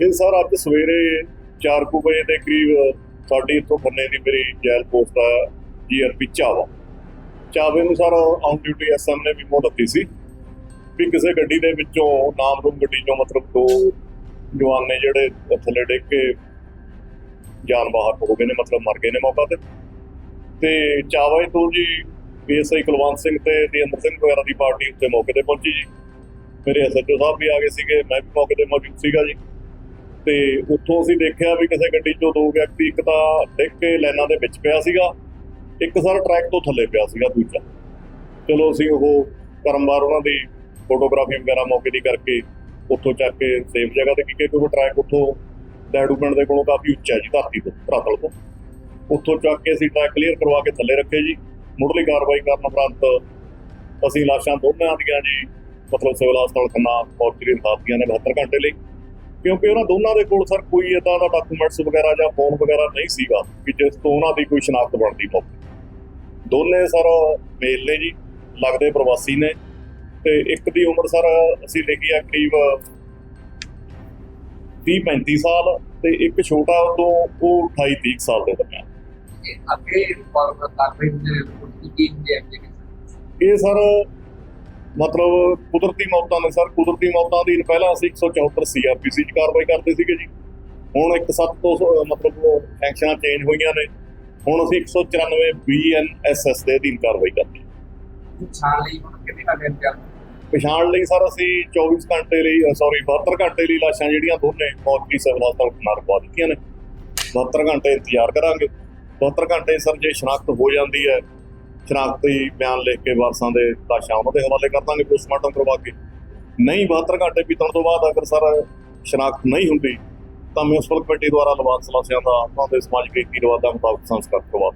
ਇਹ ਸਰ, ਅੱਜ ਸਵੇਰੇ 4 ਕੁ ਵਜੇ ਦੇ ਕਰੀਬ ਸਾਡੀ ਇੱਥੋਂ ਖੰਨੇ ਦੀ ਮੇਰੀ ਜੈਲ ਪੋਸਟ ਆ, ਜੀਆਰਪੀ ਚਾਵਾ। ਚਾਵੇ ਨੂੰ ਸਰ ਔਨ ਡਿਊਟੀ ਐਸਐਮ ਨੇ ਵੀ ਮੋਹ ਦਿੱਤੀ ਸੀ ਵੀ ਕਿਸੇ ਗੱਡੀ ਦੇ ਵਿੱਚੋਂ ਨਾਮਰੂਮ ਗੱਡੀ ਚੋਂ ਮਤਲਬ ਦੋ ਜਵਾਨ ਨੇ ਜਿਹੜੇ ਥੱਲੇ ਡਿੱਗ ਕੇ ਜਾਨ ਬਾਹਰ ਹੋ ਗਏ ਨੇ, ਮਤਲਬ ਮਰ ਗਏ ਨੇ ਮੌਕਾ ਤੇ। ਤੇ ਚਾਵਾ ਤੋਂ ਜੀ ਪੀਐਸਆਈ ਕੁਲਵੰਤ ਸਿੰਘ ਤੇ ਅੰਦਰ ਸਿੰਘ ਵਗੈਰਾ ਦੀ ਪਾਰਟੀ ਉੱਤੇ ਮੌਕੇ ਤੇ ਪਹੁੰਚੀ ਜੀ। ਮੇਰੇ ਐਸਐਚਓ ਸਾਹਿਬ ਵੀ ਆ ਗਏ ਸੀਗੇ, ਮੈਂ ਵੀ ਮੌਕੇ ਤੇ ਮੌਜੂਦ ਸੀਗਾ ਜੀ। ਤੇ ਉੱਥੋਂ ਅਸੀਂ ਦੇਖਿਆ ਵੀ ਕਿਸੇ ਗੱਡੀ 'ਚੋਂ ਦੋ ਵਿਅਕਤੀ, ਇੱਕ ਤਾਂ ਡਿੱਗ ਕੇ ਲਾਈਨਾਂ ਦੇ ਵਿੱਚ ਪਿਆ ਸੀਗਾ, ਇੱਕ ਸਰ ਟਰੈਕ ਤੋਂ ਥੱਲੇ ਪਿਆ ਸੀਗਾ, ਦੂਜਾ। ਚਲੋ ਅਸੀਂ ਉਹ ਕਰਮਵਾਰ ਉਹਨਾਂ ਦੀ ਫੋਟੋਗ੍ਰਾਫੀ ਵਗੈਰਾ ਮੌਕੇ ਦੀ ਕਰਕੇ ਉੱਥੋਂ ਚੱਕ ਕੇ ਸੇਫ ਜਗ੍ਹਾ ਤੇ ਕਿਉਂਕਿ ਉਹ ਟਰੈਕ ਉੱਥੋਂ ਡੈਡੂ ਪਿੰਡ ਦੇ ਕੋਲੋਂ ਕਾਫੀ ਉੱਚਾ ਜੀ, ਧਰਤੀ ਤੋਂ, ਧਰਾਤਲ ਤੋਂ। ਉੱਥੋਂ ਚੱਕ ਕੇ ਅਸੀਂ ਟਰੈਕ ਕਲੀਅਰ ਕਰਵਾ ਕੇ ਥੱਲੇ ਰੱਖੇ ਜੀ। ਮੁੱਢਲੀ ਕਾਰਵਾਈ ਕਰਨ ਉਪਰੰਤ ਅਸੀਂ ਲਾਸ਼ਾਂ ਦੋਨਾਂ ਦੀਆਂ ਜੀ ਮਤਲਬ ਸਿਵਲ ਹਸਪਤਾਲ ਖੰਨਾ ਪਹੁੰਚੀ ਰਖਾਤੀਆਂ ਨੇ 72 ਘੰਟੇ ਲਈ ਕਿਉਂਕਿ ਉਹਨਾਂ ਦੋਨਾਂ ਦੇ ਕੋਲ ਸਰ ਕੋਈ ਇਦਾਂ ਦਾ ਡਾਕੂਮੈਂਟਸ ਵਗੈਰਾ ਜਾਂ ਫੋਨ ਵਗੈਰਾ ਨਹੀਂ ਸੀਗਾ ਕਿ ਜਿਸ ਤੋਂ ਉਹਨਾਂ ਦੀ ਕੋਈ ਸ਼ਨਾਖਤ ਬਣਦੀ ਹੋਵੇ ਦੋਨੇ ਸਰ ਮੇਲ ਨੇ ਜੀ ਲੱਗਦੇ ਪ੍ਰਵਾਸੀ ਨੇ ਤੇ ਇੱਕ ਦੀ ਉਮਰ ਸਰ ਅਸੀਂ ਲਿਖੀ ਆ ਕਰੀਬ 30 35 ਸਾਲ ਤੇ ਇੱਕ ਛੋਟਾ ਤੋਂ ਉਹ 28 30 ਸਾਲ ਦੇ ਦਰਮਿਆਨ। ਅੱਗੇ ਪਰ ਕਾਰਵਾਈ ਦੇ ਇਹ ਸਰ ਮਤਲਬ ਕੁਦਰਤੀ ਮੌਤਾਂ ਨੇ ਸਰ ਕੁਦਰਤੀ ਮੌਤਾਂ ਦੀ ਪਹਿਲਾਂ ਅਸੀਂ 174 ਸੀਆਰਪੀਸੀ 'ਚ ਕਾਰਵਾਈ ਕਰਦੇ ਸੀਗੇ ਜੀ। ਹੁਣ ਇੱਕ ਸੱਤ ਤੋਂ ਸ- ਮਤਲਬ ਸੈਂਕਸ਼ਨਾਂ ਚੇਂਜ ਹੋਈਆਂ ਨੇ। ਹੁਣ ਅਸੀਂ 194 ਬੀਐਨਐਸਐਸ ਦੇ ਅਧੀਨ ਕਾਰਵਾਈ ਕਰਦੇ ਹਾਂ। ਛਾਣ ਲਈ ਹੁਣ ਕਿੰਨੇ ਪਛਾਣ ਲਈ ਸਰ ਅਸੀਂ 24 ਘੰਟੇ ਲਈ ਸੌਰੀ 72 ਘੰਟੇ ਲਈ ਲਾਸ਼ਾਂ ਜਿਹੜੀਆਂ ਦੋਨੇ ਮੌਤਰੀ ਸਿਵਲ ਹਸਪਤਾਲ ਨਾਲ ਪਾ ਦਿੱਤੀਆਂ ਨੇ। 72 ਘੰਟੇ ਇੰਤਜ਼ਾਰ ਕਰਾਂਗੇ। 72 ਘੰਟੇ ਸਰ ਜੇ ਸ਼ਨਾਖਤ ਹੋ ਜਾਂਦੀ ਹੈ ਸ਼ਨਾਖਤੀ ਬਿਆਨ ਲਿਖ ਕੇ ਵਾਰਸਾਂ ਦੇ ਲਾਸ਼ਾਂ ਉਹਨਾਂ ਦੇ ਹਵਾਲੇ ਕਰ ਦਾਂਗੇ ਪੋਸਟਮਾਰਟਮ ਕਰਵਾ ਕੇ। ਨਹੀਂ 72 ਘੰਟੇ ਬੀਤਣ ਤੋਂ ਬਾਅਦ ਅਗਰ ਸਰ ਸ਼ਨਾਖਤ ਨਹੀਂ ਹੁੰਦੀ, ਤਾਂ ਮਿਊਨਿਸਪਲ ਕਮੇਟੀ ਦੁਆਰਾ ਲਵਾਸ ਲਾਸ਼ਾਂ ਦਾ ਉਹਨਾਂ ਦੇ ਸਮਾਜਿਕ ਰੀਤੀ ਰਿਵਾਜਾਂ ਮੁਤਾਬਕ ਸੰਸਕਾਰ ਕਰਵਾ